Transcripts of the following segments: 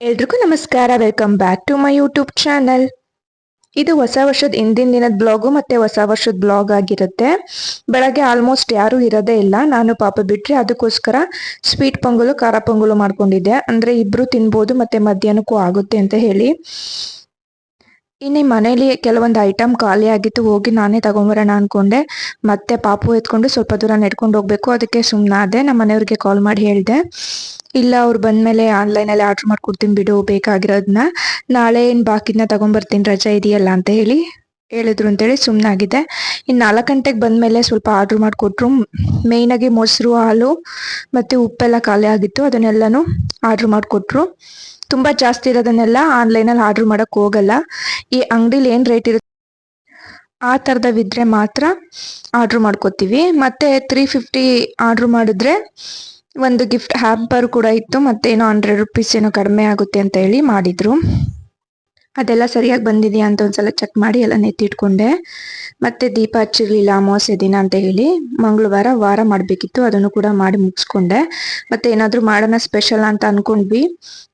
ಎಲ್ರಿಗೂ ನಮಸ್ಕಾರ. Welcome back to my YouTube channel ಇದು ಹೊಸ ವರ್ಷದ ಹಿಂದಿನ ದಿನದ ಬ್ಲಾಗು ಮತ್ತೆ ಹೊಸ ವರ್ಷದ ಬ್ಲಾಗ್ ಆಗಿರುತ್ತೆ. ಬೆಳಗ್ಗೆ ಆಲ್ಮೋಸ್ಟ್ ಯಾರು ಇರೋದೇ ಇಲ್ಲ. ನಾನು ಪಾಪ ಬಿಟ್ರೆ ಅದಕ್ಕೋಸ್ಕರ ಸ್ವೀಟ್ ಪೊಂಗಲು, ಖಾರ ಪೊಂಗಲು ಮಾಡ್ಕೊಂಡಿದ್ದೆ. ಅಂದ್ರೆ ಇಬ್ರು ತಿನ್ಬೋದು ಮತ್ತೆ ಮಧ್ಯಾಹ್ನಕ್ಕೂ ಆಗುತ್ತೆ ಅಂತ ಹೇಳಿ. ಇನ್ನು ಮನೇಲಿ ಕೆಲವೊಂದು ಐಟಮ್ ಖಾಲಿ ಆಗಿತ್ತು, ಹೋಗಿ ನಾನೇ ತಗೊಂಬರೋಣ ಅನ್ಕೊಂಡೆ. ಮತ್ತೆ ಪಾಪು ಎತ್ಕೊಂಡು ಸ್ವಲ್ಪ ದೂರ ನೆಡ್ಕೊಂಡು ಹೋಗ್ಬೇಕು. ಅದಕ್ಕೆ ಸುಮ್ಮನಾದೆ ನಮ್ಮ ಮನೆಯವ್ರಿಗೆ ಕಾಲ್ ಮಾಡಿ ಹೇಳಿದೆ. ಇಲ್ಲ, ಅವ್ರು ಬಂದ್ಮೇಲೆ ಆನ್ಲೈನಲ್ಲಿ ಆರ್ಡ್ರ್ ಮಾಡ್ಕೊಡ್ತೀನಿ ಬಿಡು ಬೇಕಾಗಿರೋದನ್ನ ನಾಳೆ ಏನು ಬಾಕಿನ ತಗೊಂಬರ್ತೀನಿ, ರಜೆ ಇದೆಯಲ್ಲ ಅಂತ ಹೇಳಿ ಹೇಳಿದ್ರು ಅಂತೇಳಿ ಸುಮ್ಮನಾಗಿದೆ ಇನ್ನು ನಾಲ್ಕು ಗಂಟೆಗೆ ಬಂದಮೇಲೆ ಸ್ವಲ್ಪ ಆರ್ಡ್ರ್ ಮಾಡಿಕೊಟ್ರು. ಮೇಯ್ನಾಗಿ ಮೊಸರು, ಹಾಲು, ಮತ್ತು ಉಪ್ಪೆಲ್ಲ ಖಾಲಿ ಆಗಿತ್ತು. ಅದನ್ನೆಲ್ಲನೂ ಆರ್ಡ್ರ್ ಮಾಡಿಕೊಟ್ರು. ತುಂಬ ಜಾಸ್ತಿ ಇರೋದನ್ನೆಲ್ಲ ಆನ್ಲೈನಲ್ಲಿ ಆರ್ಡ್ರ್ ಮಾಡೋಕ್ಕೆ ಹೋಗಲ್ಲ. ಈ ಅಂಗಡಿಲಿ ಏನು ರೇಟ್ ಇರುತ್ತೆ ಆ ಥರದವಿದ್ರೆ ಮಾತ್ರ ಆರ್ಡ್ರ್ ಮಾಡ್ಕೋತೀವಿ. ಮತ್ತೆ ತ್ರೀ ಫಿಫ್ಟಿ ಆರ್ಡ್ರ್ ಮಾಡಿದ್ರೆ ಒಂದು ಗಿಫ್ಟ್ ಹ್ಯಾಂಪರ್ ಕೂಡ ಇತ್ತು. ಮತ್ತೆ ಏನೋ ಹಂಡ್ರೆಡ್ ರುಪೀಸ್ ಏನೋ ಕಡಿಮೆ ಆಗುತ್ತೆ ಅಂತ ಹೇಳಿ ಮಾಡಿದ್ರು. ಅದೆಲ್ಲ ಸರಿಯಾಗಿ ಬಂದಿದೆಯಾ ಅಂತ ಒಂದ್ಸಲ ಚೆಕ್ ಮಾಡಿ ಎಲ್ಲ ನೆತ್ತಿಟ್ಕೊಂಡೆ ಮತ್ತೆ ದೀಪ ಹಚ್ಚಿರ್ಲಿಲ್ಲ ಅಮಾವಾಸ್ಯ ದಿನ ಅಂತ ಹೇಳಿ. ಮಂಗಳವಾರ ವಾರ ಮಾಡಬೇಕಿತ್ತು, ಅದನ್ನು ಕೂಡ ಮಾಡಿ ಮುಗಿಸ್ಕೊಂಡೆ. ಮತ್ತೆ ಏನಾದರೂ ಮಾಡೋಣ ಸ್ಪೆಷಲ್ ಅಂತ ಅನ್ಕೊಂಡ್ವಿ.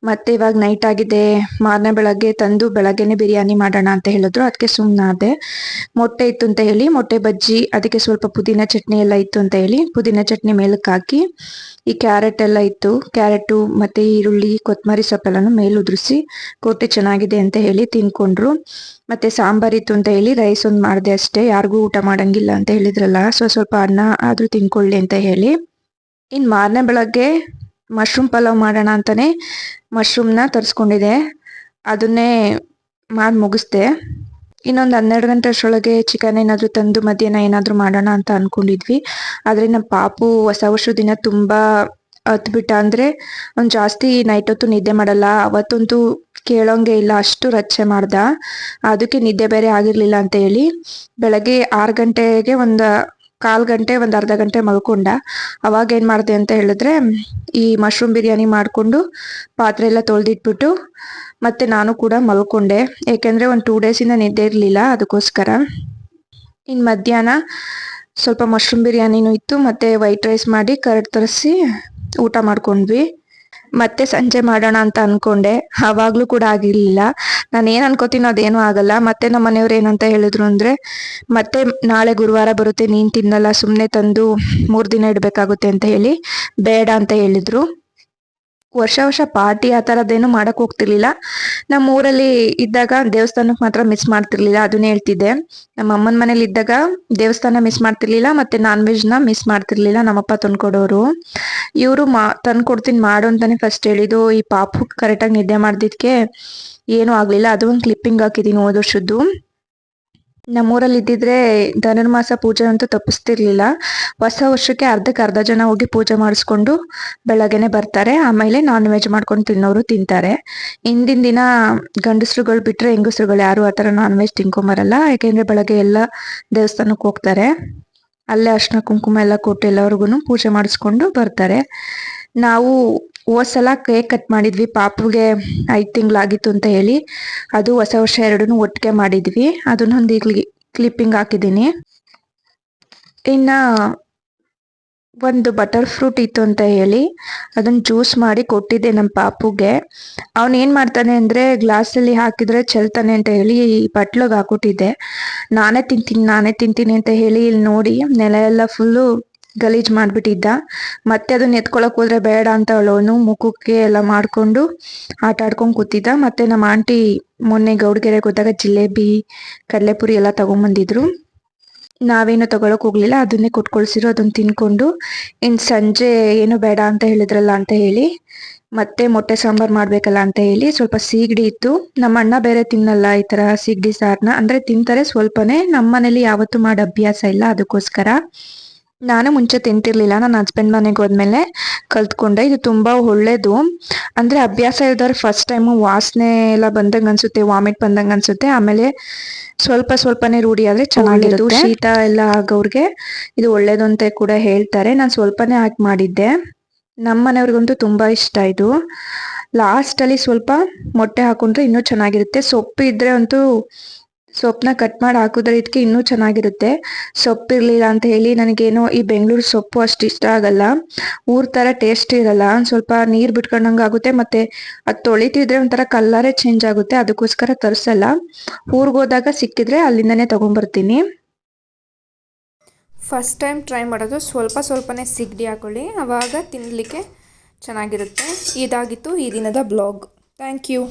ಮತ್ತೆ ಇವಾಗ ನೈಟ್ ಆಗಿದೆ, ಮಾರನೇ ಬೆಳಗ್ಗೆ ತಂದು ಬೆಳಗ್ಗೆನೆ ಬಿರಿಯಾನಿ ಮಾಡೋಣ ಅಂತ ಹೇಳಿದ್ರು. ಅದಕ್ಕೆ ಸುಮ್ಮನಾದೆ ಮೊಟ್ಟೆ ಇತ್ತು ಅಂತ ಹೇಳಿ, ಮೊಟ್ಟೆ ಬಜ್ಜಿ, ಅದಕ್ಕೆ ಸ್ವಲ್ಪ ಪುದೀನ ಚಟ್ನಿ ಎಲ್ಲ ಇತ್ತು ಅಂತ ಹೇಳಿ, ಪುದೀನ ಚಟ್ನಿ ಮೇಲಕ್ಕೆ ಹಾಕಿ, ಈ ಕ್ಯಾರೆಟ್ ಎಲ್ಲ ಇತ್ತು. ಕ್ಯಾರೆಟು ಮತ್ತೆ ಈರುಳ್ಳಿ ಕೊತ್ತಂಬರಿ ಸೊಪ್ಪೆಲ್ಲನು ಮೇಲೆ ಉದುರಿಸಿ ಕೊಟ್ಟೆ ಚೆನ್ನಾಗಿದೆ ಅಂತ ಹೇಳಿ ತಿನ್ಕೊಂಡ್ರು. ಮತ್ತೆ ಸಾಂಬಾರ್ ಇತ್ತು ಅಂತ ಹೇಳಿ ರೈಸ್ ಒಂದು ಮಾಡಿದೆ ಅಷ್ಟೇ. ಯಾರಿಗೂ ಊಟ ಮಾಡಂಗಿಲ್ಲ ಅಂತ ಹೇಳಿದ್ರಲ್ಲ. ಸೊ, ಸ್ವಲ್ಪ ಅನ್ನ ಆದ್ರೂ ತಿನ್ಕೊಳ್ಳಿ ಅಂತ ಹೇಳಿ. ಇನ್ ಮಾರನೇ ಬೆಳಗ್ಗೆ ಮಶ್ರೂಮ್ ಪಲಾವ್ ಮಾಡೋಣ ಅಂತಾನೆ ಮಶ್ರೂಮ್ನ ತರಿಸ್ಕೊಂಡಿದೆ. ಅದನ್ನೇ ಮಾಡಿ ಮುಗಿಸ್ದೆ. ಇನ್ನೊಂದು ಹನ್ನೆರಡು ಗಂಟೆ ಅಷ್ಟರೊಳಗೆ ಚಿಕನ್ ಏನಾದರೂ ತಂದು ಮಧ್ಯಾಹ್ನ ಏನಾದರೂ ಮಾಡೋಣ ಅಂತ ಅನ್ಕೊಂಡಿದ್ವಿ. ಆದರೆ ನಮ್ಮ ಪಾಪು ಹೊಸ ವರ್ಷದ ದಿನ ತುಂಬಾ ಹತ್ಬಿಟ್ಟ ಅಂದರೆ ಅವ್ನು ಜಾಸ್ತಿ ನೈಟ್ ಹೊತ್ತು ನಿದ್ದೆ ಮಾಡಲ್ಲ. ಅವತ್ತಂತೂ ಕೇಳೋಂಗೆ ಇಲ್ಲ, ಅಷ್ಟು ರಚ್ಚೆ ಮಾಡ್ದ. ಅದಕ್ಕೆ ನಿದ್ದೆ ಬೇರೆ ಆಗಿರಲಿಲ್ಲ ಅಂತ ಹೇಳಿ ಬೆಳಗ್ಗೆ ಆರು ಗಂಟೆಗೆ ಒಂದು, ಕಾಲು ಗಂಟೆ, ಒಂದು ಅರ್ಧ ಗಂಟೆ ಮಲ್ಕೊಂಡ. ಅವಾಗ ಏನು ಮಾಡಿದೆ ಅಂತ ಹೇಳಿದ್ರೆ ಈ ಮಶ್ರೂಮ್ ಬಿರಿಯಾನಿ ಮಾಡ್ಕೊಂಡು ಪಾತ್ರೆ ಎಲ್ಲ ತೊಳೆದಿಟ್ಬಿಟ್ಟು ಮತ್ತೆ ನಾನು ಕೂಡ ಮಲ್ಕೊಂಡೆ. ಏಕೆಂದರೆ ಒಂದು ಟೂ ಡೇಸಿಂದ ನಿದ್ದೆ ಇರಲಿಲ್ಲ ಅದಕ್ಕೋಸ್ಕರ. ಇನ್ನು ಮಧ್ಯಾಹ್ನ ಸ್ವಲ್ಪ ಮಶ್ರೂಮ್ ಬಿರಿಯಾನಿನೂ ಇತ್ತು, ಮತ್ತೆ ವೈಟ್ ರೈಸ್ ಮಾಡಿ ಕರ್ಡ್ ತರಿಸಿ ಊಟ ಮಾಡ್ಕೊಂಡ್ವಿ. ಮತ್ತೆ ಸಂಜೆ ಮಾಡೋಣ ಅಂತ ಅನ್ಕೊಂಡೆ. ಅವಾಗ್ಲೂ ಕೂಡ ಆಗಿರ್ಲಿಲ್ಲ. ನಾನು ಏನ್ ಅನ್ಕೋತೀನೋ ಅದೇನು ಆಗಲ್ಲ. ಮತ್ತೆ ನಮ್ಮ ಮನೆಯವ್ರು ಏನಂತ ಹೇಳಿದ್ರು ಅಂದ್ರೆ, ಮತ್ತೆ ನಾಳೆ ಗುರುವಾರ ಬರುತ್ತೆ, ನೀನ್ ತಿನ್ನಲ್ಲ, ಸುಮ್ನೆ ತಂದು ಮೂರ್ ದಿನ ಇಡ್ಬೇಕಾಗುತ್ತೆ ಅಂತ ಹೇಳಿ, ಬೇಡ ಅಂತ ಹೇಳಿದ್ರು. ವರ್ಷ ವರ್ಷ ಪಾರ್ಟಿ ಆ ಥರದ್ದೇನು ಮಾಡಕ್ ಹೋಗ್ತಿರ್ಲಿಲ್ಲ. ನಮ್ಮ ಊರಲ್ಲಿ ಇದ್ದಾಗ ದೇವಸ್ಥಾನಕ್ಕೆ ಮಾತ್ರ ಮಿಸ್ ಮಾಡ್ತಿರ್ಲಿಲ್ಲ, ಅದನ್ನೇ ಹೇಳ್ತಿದ್ದೆ. ನಮ್ಮ ಅಮ್ಮನ ಮನೇಲಿ ಇದ್ದಾಗ ದೇವಸ್ಥಾನ ಮಿಸ್ ಮಾಡ್ತಿರ್ಲಿಲ್ಲ, ಮತ್ತೆ ನಾನ್ ವೆಜ್ನ ಮಿಸ್ ಮಾಡ್ತಿರ್ಲಿಲ್ಲ ನಮ್ಮಪ್ಪ ತಂದ್ಕೊಡೋರು. ಇವರು ಮಾ, ತಂದ್ಕೊಡ್ತೀನಿ ಮಾಡು ಅಂತಾನೆ ಫಸ್ಟ್ ಹೇಳಿದ್ದು. ಈ ಪಾಪು ಕರೆಕ್ಟಾಗಿ ನಿದ್ದೆ ಮಾಡಿದ್ದಕ್ಕೆ ಏನೂ ಆಗ್ಲಿಲ್ಲ. ಅದು ಒಂದು ಕ್ಲಿಪ್ಪಿಂಗ್ ಹಾಕಿದೀನಿ ಹೋದ ವರ್ಷದ್ದು. ನಮ್ಮೂರಲ್ಲಿ ಇದ್ದಿದ್ರೆ ಧನುರ್ಮಾಸ ಪೂಜೆ ಅಂತೂ ತಪ್ಪಿಸ್ತಿರ್ಲಿಲ್ಲ. ಹೊಸ ವರ್ಷಕ್ಕೆ ಅರ್ಧಕ್ಕೆ ಅರ್ಧ ಜನ ಹೋಗಿ ಪೂಜೆ ಮಾಡಿಸ್ಕೊಂಡು ಬೆಳಗ್ಗೆನೆ ಬರ್ತಾರೆ. ಆಮೇಲೆ ನಾನ್ ವೆಜ್ ಮಾಡ್ಕೊಂಡು ತಿನ್ನೋರು ತಿಂತಾರೆ. ಹಿಂದಿನ ದಿನ ಗಂಡಸ್ರುಗಳು ಬಿಟ್ರೆ ಹೆಂಗಸ್ರುಗಳು ಯಾರು ಆ ಥರ ನಾನ್ ವೆಜ್ ತಿನ್ಕೊಂಬರಲ್ಲ. ಯಾಕೆಂದ್ರೆ ಬೆಳಗ್ಗೆ ಎಲ್ಲ ದೇವಸ್ಥಾನಕ್ಕೆ ಹೋಗ್ತಾರೆ. ಅಲ್ಲೇ ಅರ್ಶಿನ, ಕುಂಕುಮ ಎಲ್ಲ ಕೊಟ್ಟು ಎಲ್ಲರಿಗೂ ಪೂಜೆ ಮಾಡಿಸ್ಕೊಂಡು ಬರ್ತಾರೆ. ನಾವು ಹೋದ್ಸಲ ಕೇಕ್ ಕಟ್ ಮಾಡಿದ್ವಿ. ಪಾಪುಗೆ ಐದು ತಿಂಗಳಾಗಿತ್ತು ಅಂತ ಹೇಳಿ. ಅದು ಹೊಸ ವರ್ಷ ಎರಡೂ ಒಟ್ಟಿಗೆ ಮಾಡಿದ್ವಿ. ಅದನ್ನೊಂದು ಕ್ಲಿಪ್ಪಿಂಗ್ ಹಾಕಿದ್ದೀನಿ. ಇನ್ನ ಒಂದು ಬಟರ್ ಫ್ರೂಟ್ ಇತ್ತು ಅಂತ ಹೇಳಿ ಅದನ್ನ ಜ್ಯೂಸ್ ಮಾಡಿ ಕೊಟ್ಟಿದ್ದೆ ನಮ್ಮ ಪಾಪುಗೆ. ಅವನು ಏನು ಮಾಡ್ತಾನೆ ಅಂದ್ರೆ ಗ್ಲಾಸಲ್ಲಿ ಹಾಕಿದ್ರೆ ಚೆಲ್ತಾನೆ ಅಂತ ಹೇಳಿ ಈ ಬಟ್ಲಗ್ ಹಾಕೊಟ್ಟಿದ್ದೆ ನಾನೇ ತಿಂತೀನಿ ನಾನೇ ತಿಂತೀನಿ ಅಂತ ಹೇಳಿ ಇಲ್ಲಿ ನೋಡಿ ನೆಲ ಎಲ್ಲ ಫುಲ್ಲು ಗಲೀಜ್ ಮಾಡ್ಬಿಟ್ಟಿದ್ದ. ಮತ್ತೆ ಅದನ್ನ ಎತ್ಕೊಳಕ್ ಹೋದ್ರೆ ಬೇಡ ಅಂತ ಹೇಳೋನು ಮುಖಕ್ಕೆ ಎಲ್ಲ ಮಾಡಿಕೊಂಡು ಆಟ ಆಡ್ಕೊಂಡ್ ಕೂತಿದ್ದ. ಮತ್ತೆ ನಮ್ಮ ಆಂಟಿ ಮೊನ್ನೆ ಗೌಡ್ಗೆರೆಗೆ ಹೋದಾಗ ಜಿಲೇಬಿ, ಕಡಲೆಪುರಿ ಎಲ್ಲ ತಗೊಂಬಂದಿದ್ರು. ನಾವೇನು ತಗೊಳಕ್ ಹೋಗ್ಲಿಲ್ಲ, ಅದನ್ನೇ ಕೊಟ್ಕೊಳ್ಸಿರೋ ಅದನ್ನ ತಿನ್ಕೊಂಡು. ಇನ್ ಸಂಜೆ ಏನು ಬೇಡ ಅಂತ ಹೇಳಿದ್ರಲ್ಲ ಅಂತ ಹೇಳಿ, ಮತ್ತೆ ಮೊಟ್ಟೆ ಸಾಂಬಾರ್ ಮಾಡ್ಬೇಕಲ್ಲ ಅಂತ ಹೇಳಿ ಸ್ವಲ್ಪ ಸೀಗಡಿ ಇತ್ತು. ನಮ್ಮ ಅಣ್ಣ ಬೇರೆ ತಿನ್ನಲ್ಲ ಈ ತರ ಸೀಗಡಿ ಸಾರ್ನ. ಅಂದ್ರೆ ತಿಂತಾರೆ, ಸ್ವಲ್ಪನೇ. ನಮ್ಮ ಮನೇಲಿ ಯಾವತ್ತೂ ಮಾಡೋ ಅಭ್ಯಾಸ ಇಲ್ಲ ಅದಕ್ಕೋಸ್ಕರ. ನಾನು ಮುಂಚೆ ತಿಂತಿರ್ಲಿಲ್ಲ. ನನ್ನ ಹಸ್ಬೆಂಡ್ ಮನೆಗೆ ಹೋದ್ಮೇಲೆ ಕಲ್ತ್ಕೊಂಡೆ. ಇದು ತುಂಬಾ ಒಳ್ಳೇದು. ಅಂದ್ರೆ ಅಭ್ಯಾಸ ಇಲ್ದವ್ರು ಫಸ್ಟ್ ಟೈಮು ವಾಸನೆ ಎಲ್ಲ ಬಂದಂಗ ಅನ್ಸುತ್ತೆ ವಾಮಿಟ್ ಬಂದಂಗ ಅನ್ಸುತ್ತೆ. ಆಮೇಲೆ ಸ್ವಲ್ಪ ಸ್ವಲ್ಪನೇ ರೂಢಿ ಆದ್ರೆ ಚೆನ್ನಾಗಿರುತ್ತೆ. ಶೀತ ಎಲ್ಲ ಆಗೋರ್ಗೆ ಇದು ಒಳ್ಳೇದು ಅಂತ ಕೂಡ ಹೇಳ್ತಾರೆ. ನಾನು ಸ್ವಲ್ಪನೇ ಹಾಕಿ ಮಾಡಿದ್ದೆ. ನಮ್ಮ ಮನೆಯವ್ರಿಗಂತೂ ತುಂಬಾ ಇಷ್ಟ ಇದು. ಲಾಸ್ಟ್ ಅಲ್ಲಿ ಸ್ವಲ್ಪ ಮೊಟ್ಟೆ ಹಾಕೊಂಡ್ರೆ ಇನ್ನೂ ಚೆನ್ನಾಗಿರುತ್ತೆ. ಸೊಪ್ಪು ಇದ್ರೆ ಅಂತೂ ಸೊಪ್ಪನ್ನ ಕಟ್ ಮಾಡಿ ಹಾಕಿದ್ರೆ ಇದಕ್ಕೆ ಇನ್ನೂ ಚೆನ್ನಾಗಿರುತ್ತೆ. ಸೊಪ್ಪಿರಲಿಲ್ಲ ಅಂತ ಹೇಳಿ ನನಗೇನೋ ಈ ಬೆಂಗಳೂರು ಸೊಪ್ಪು ಅಷ್ಟು ಇಷ್ಟ ಆಗಲ್ಲ. ಊರ್ ಥರ ಟೇಸ್ಟ್ ಇರಲ್ಲ. ಸ್ವಲ್ಪ ನೀರು ಬಿಟ್ಕೊಂಡಂಗೆ ಆಗುತ್ತೆ ಮತ್ತೆ ಅದು ತೊಳಿತಿದ್ರೆ ಒಂಥರ ಕಲ್ಲರೇ ಚೇಂಜ್ ಆಗುತ್ತೆ. ಅದಕ್ಕೋಸ್ಕರ ತರಿಸಲ್ಲ. ಊರಿಗೆ ಹೋದಾಗ ಸಿಕ್ಕಿದ್ರೆ ಅಲ್ಲಿಂದನೇ ತೊಗೊಂಬರ್ತೀನಿ. ಫಸ್ಟ್ ಟೈಮ್ ಟ್ರೈ ಮಾಡೋದು ಸ್ವಲ್ಪ ಸ್ವಲ್ಪನೇ ಸಿಗಡಿ ಹಾಕೊಳ್ಳಿ. ಆವಾಗ ತಿನ್ನಲಿಕ್ಕೆ ಚೆನ್ನಾಗಿರುತ್ತೆ. ಇದಾಗಿತ್ತು ಈ ದಿನದ ಬ್ಲಾಗ್ ಥ್ಯಾಂಕ್ ಯು